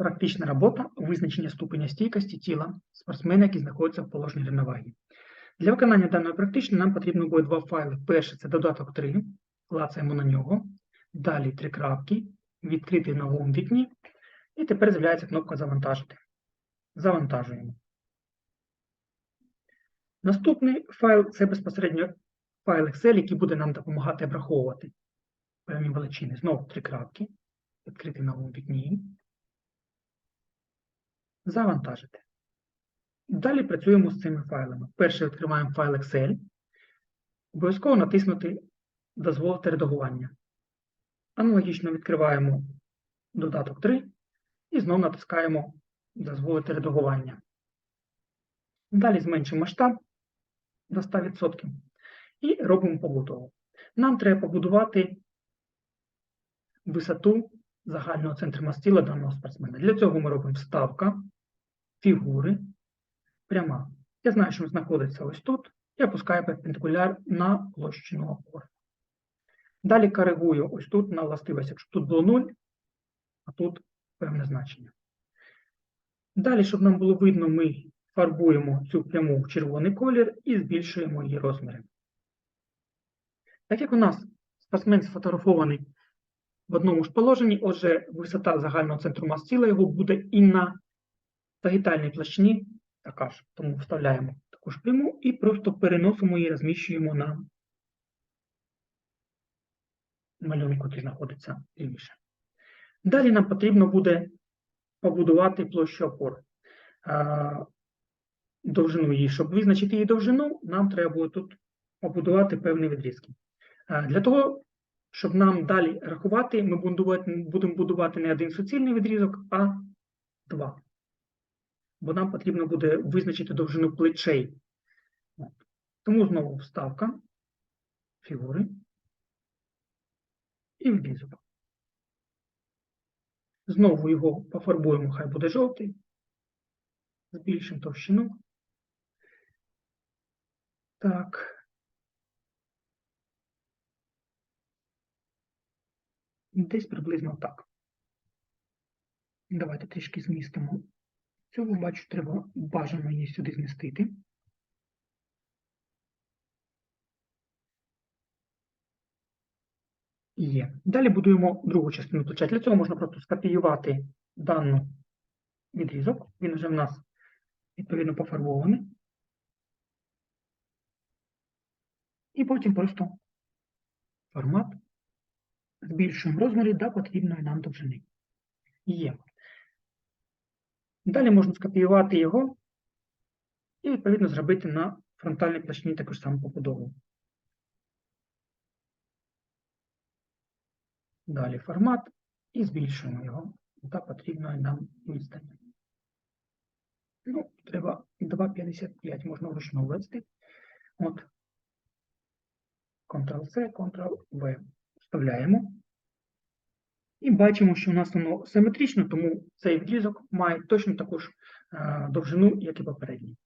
Практична робота визначення ступеня стійкості тіла спортсмена, який знаходиться в положенні рівноваги. Для виконання даної практичної нам потрібно буде два файли. Перший це додаток 3, клацаємо на нього. Далі три крапки, відкритий в новому вікні. І тепер з'являється кнопка Завантажити. Завантажуємо. Наступний файл це безпосередньо файл Excel, який буде нам допомагати обраховувати певні величини. Знову три крапки, відкритий в новому вікні. Завантажити. Далі працюємо з цими файлами. Перше відкриваємо файл Excel. Обов'язково натиснути Дозволити редагування. Аналогічно відкриваємо додаток 3 і знову натискаємо Дозволити редагування. Далі зменшимо масштаб до 100% і робимо побудову. Нам треба побудувати висоту загального центру мастила даного спортсмена. Для цього ми робимо вставка, фігури, пряма. Я знаю, що він знаходиться ось тут. Я опускаю перпендикуляр на площину опори. Далі коригую ось тут на властивість, якщо тут було 0, а тут певне значення. Далі, щоб нам було видно, ми фарбуємо цю пряму в червоний колір і збільшуємо її розміри. Так як у нас спортсмен сфотографований в одному ж положенні, отже, висота загального центру мас тіла його буде і на сагітальній площині така ж. Тому вставляємо таку ж пряму і просто переносимо її, розміщуємо на малюнку, який знаходиться лівіше. Далі нам потрібно буде побудувати площу опор. Довжину її. Щоб визначити її довжину, нам треба буде тут побудувати певні відрізки. Для того, щоб нам далі рахувати, ми будемо будувати не один суцільний відрізок, а два. Бо нам потрібно буде визначити довжину плечей. Тому знову вставка, фігури і відрізок. Знову його пофарбуємо, хай буде жовтий, збільшимо товщину. Так. Десь приблизно так. Давайте трішки змістимо. Цього, бачу, треба бажано її сюди змістити. Є. Далі будуємо другу частину плеча. Для цього можна просто скопіювати дану відрізок. Він вже в нас відповідно пофарбований. І потім просто формат збільшуємо розміри до потрібної нам довжини. Є. Далі можна скопіювати його і, відповідно, зробити на фронтальній площині таку ж саму побудову. Далі формат і збільшуємо його до потрібної нам відстані. Ну, треба 2,55 можна вручну ввести. От. Ctrl-C, Ctrl-V. Вставляємо. І бачимо, що у нас воно симетрично, тому цей відрізок має точно таку ж е, довжину, як і попередній.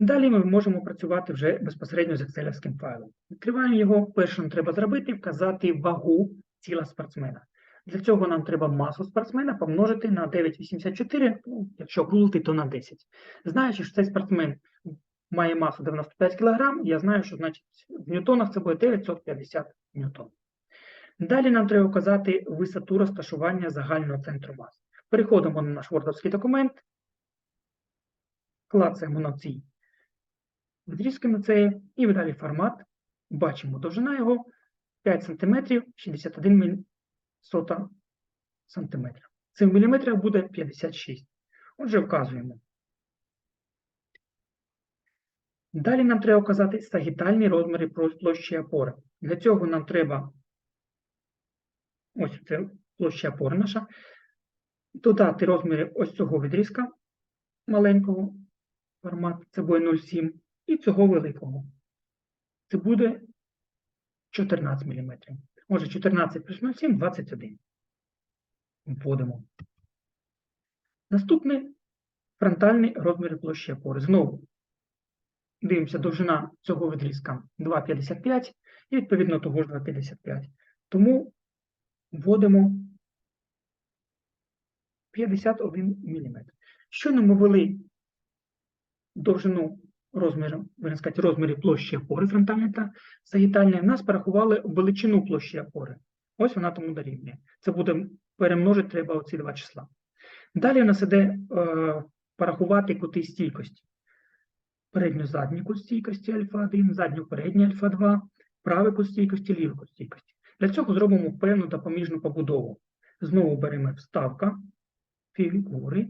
Далі ми можемо працювати вже безпосередньо з Excel файлом. Відкриваємо його, перше нам треба зробити, вказати вагу тіла спортсмена. Для цього нам треба масу спортсмена помножити на 9,84, ну, якщо округлити, то на 10. Знаючи, що цей спортсмен має масу 95 кг, я знаю, що значить в ньютонах це буде 950 ньютон. Далі нам треба вказати висоту розташування загального центру маси. Переходимо на наш вордовський документ, клацаємо на цій відрізки на це і видалі формат. Бачимо довжина його 5 см 61 сота см. Це в міліметрах буде 56. Отже, вказуємо. Далі нам треба вказати сагітальні розміри площі опори. Для цього нам треба ось це площа опори наша, додати розміри ось цього відрізка маленького формату, це буде 0,7, і цього великого. Це буде 14 мм. Може 14 плюс 0,7 21. Вводимо. Наступний фронтальний розмір площі опори. Знову дивимося, довжина цього відрізка 2,55 і відповідно того ж 2,55. Тому вводимо 51 мм. Щойно ми ввели довжину розміру, сказати, розмірів площі опори фронтальної та сагітальної, в нас порахували величину площі опори. Ось вона тому дорівнює. Це буде перемножити треба оці два числа. Далі у нас іде е, порахувати кути стійкості. Передню задню кут стійкості альфа-1, задню передню альфа-2, правий кут стійкості, лівий кут стійкості. Для цього зробимо певну допоміжну побудову. Знову беремо вставка, фігури,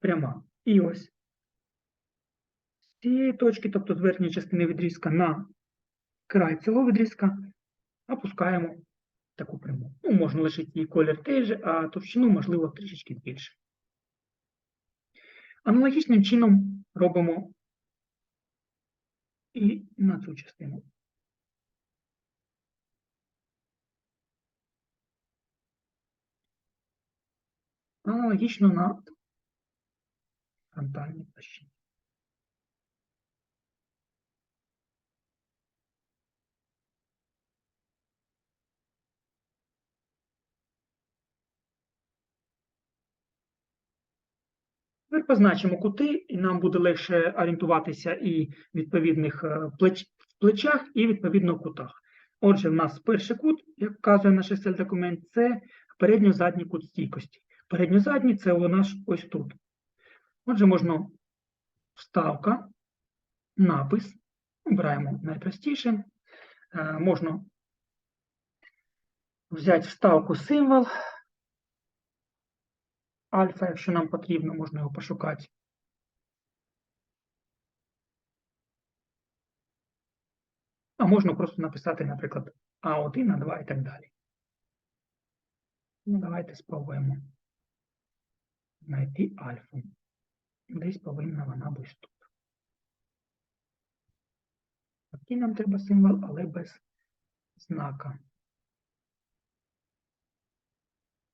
пряма. І ось з цієї точки, тобто з верхньої частини відрізка на край цього відрізка, опускаємо таку пряму. Ну, можна лишити її колір той же, а товщину, можливо, трішечки більше. Аналогічним чином робимо і на цю частину. Аналогічно на фронтальній площині. Тепер позначимо кути, і нам буде легше орієнтуватися і в відповідних е, плеч, плечах, і відповідно в кутах. Отже, в нас перший кут, як вказує наш excel документ, це передньо-задній кут стійкості. Передньо-задній це у нас ось тут. Отже, можна вставка, напис. Обираємо найпростіше. Е, Можна взяти вставку символ альфа, якщо нам потрібно, можна його пошукати. А можна просто написати, наприклад, А1, А2 і так далі. Ну, давайте спробуємо знайти альфу. Десь повинна вона бути тут. Такий нам треба символ, але без знака.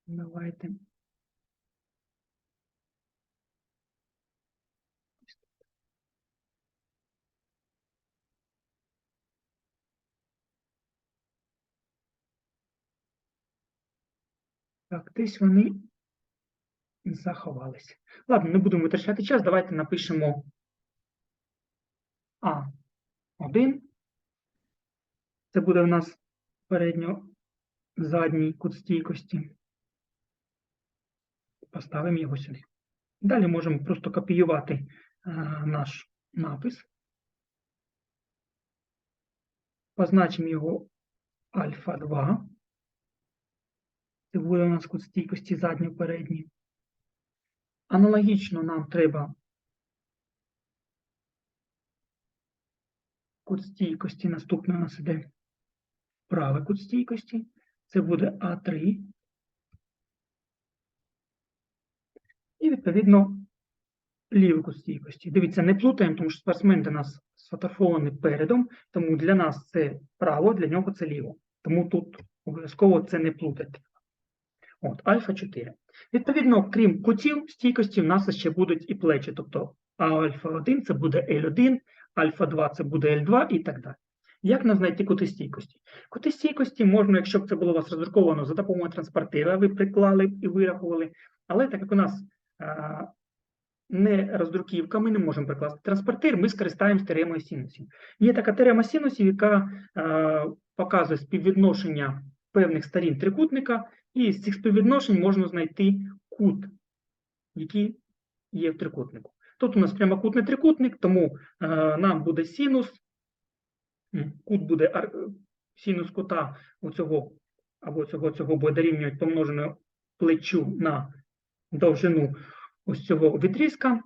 Давайте. Так, десь вони заховалися. Ладно, не будемо витрачати час. Давайте напишемо А1. Це буде у нас передньо-задній кут стійкості. Поставимо його сюди. Далі можемо просто копіювати е, наш напис. Позначимо його альфа 2. Це буде у нас кут стійкості задньої передній. Аналогічно нам треба кут стійкості, наступний у нас іде правий кут стійкості. Це буде А3. І, відповідно, лівий кут стійкості. Дивіться, не плутаємо, тому що спортсмен до нас сфотографований передом, тому для нас це право, для нього це ліво. Тому тут обов'язково це не плутати. От, альфа 4. Відповідно, крім кутів стійкості, в нас ще будуть і плечі. Тобто альфа 1 це буде L1, альфа 2 це буде L2 і так далі. Як нам знайти кути стійкості? Кути стійкості можна, якщо б це було у вас роздруковано за допомогою транспортира, ви приклали і вирахували. Але так як у нас а, не роздруківка, ми не можемо прикласти транспортир, ми скористаємося теоремою синусів. Є така теорема синусів, яка а, показує співвідношення певних сторін трикутника, і з цих співвідношень можна знайти кут, який є в трикутнику. Тут у нас прямокутний трикутник, тому е, нам буде синус, кут буде ар, синус кута оцього, або цього цього буде дорівнювати помноженою плечу на довжину ось цього відрізка.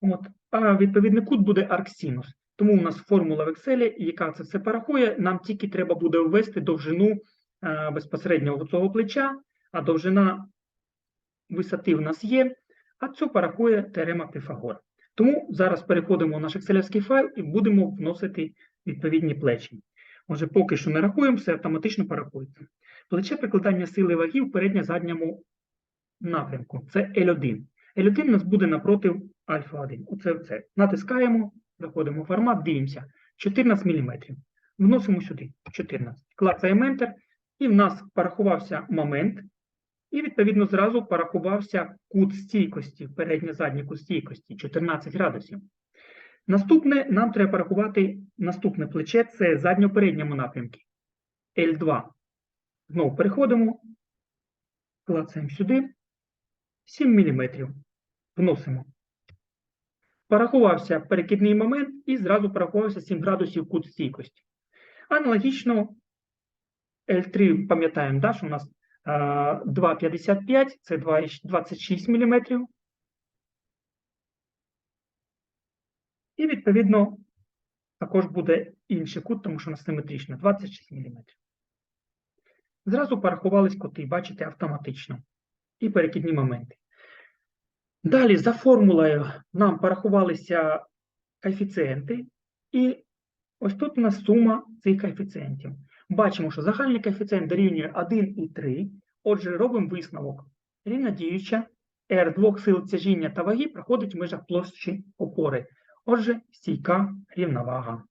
От, а відповідний кут буде арксинус. Тому у нас формула в Excel, яка це все порахує, нам тільки треба буде ввести довжину е, безпосередньо цього плеча, а довжина висоти в нас є, а цю порахує теорема Піфагора. Тому зараз переходимо в наш екселівський файл і будемо вносити відповідні плечі. Отже, поки що не рахуємо, все автоматично порахується. Плече прикладання сили ваги в передньо-задньому напрямку. Це L1. L1 у нас буде напроти альфа-1. Оце це. Натискаємо, заходимо в формат, дивимося. 14 мм. Вносимо сюди 14. Клацаємо Enter, і в нас порахувався момент, І, відповідно, зразу порахувався кут стійкості, передньо-задній кут стійкості 14 градусів. Наступне нам треба порахувати наступне плече це задньо-передньому напрямку. L2. Знову переходимо, клацаємо сюди. 7 мм. Вносимо. Порахувався перекидний момент і зразу порахувався 7 градусів кут стійкості. Аналогічно L3 пам'ятаємо, да, що у нас е, 2,55, це 2,6 26 мм. І, відповідно, також буде інший кут, тому що у нас симетрично 26 мм. Зразу порахувались коти, бачите, автоматично. І перекидні моменти. Далі, за формулою, нам порахувалися коефіцієнти, і ось тут у нас сума цих коефіцієнтів. Бачимо, що загальний коефіцієнт дорівнює 1,3. Отже, робимо висновок. Рівнодіюча R двох сил тяжіння та ваги проходить в межах площі опори. Отже, стійка рівновага.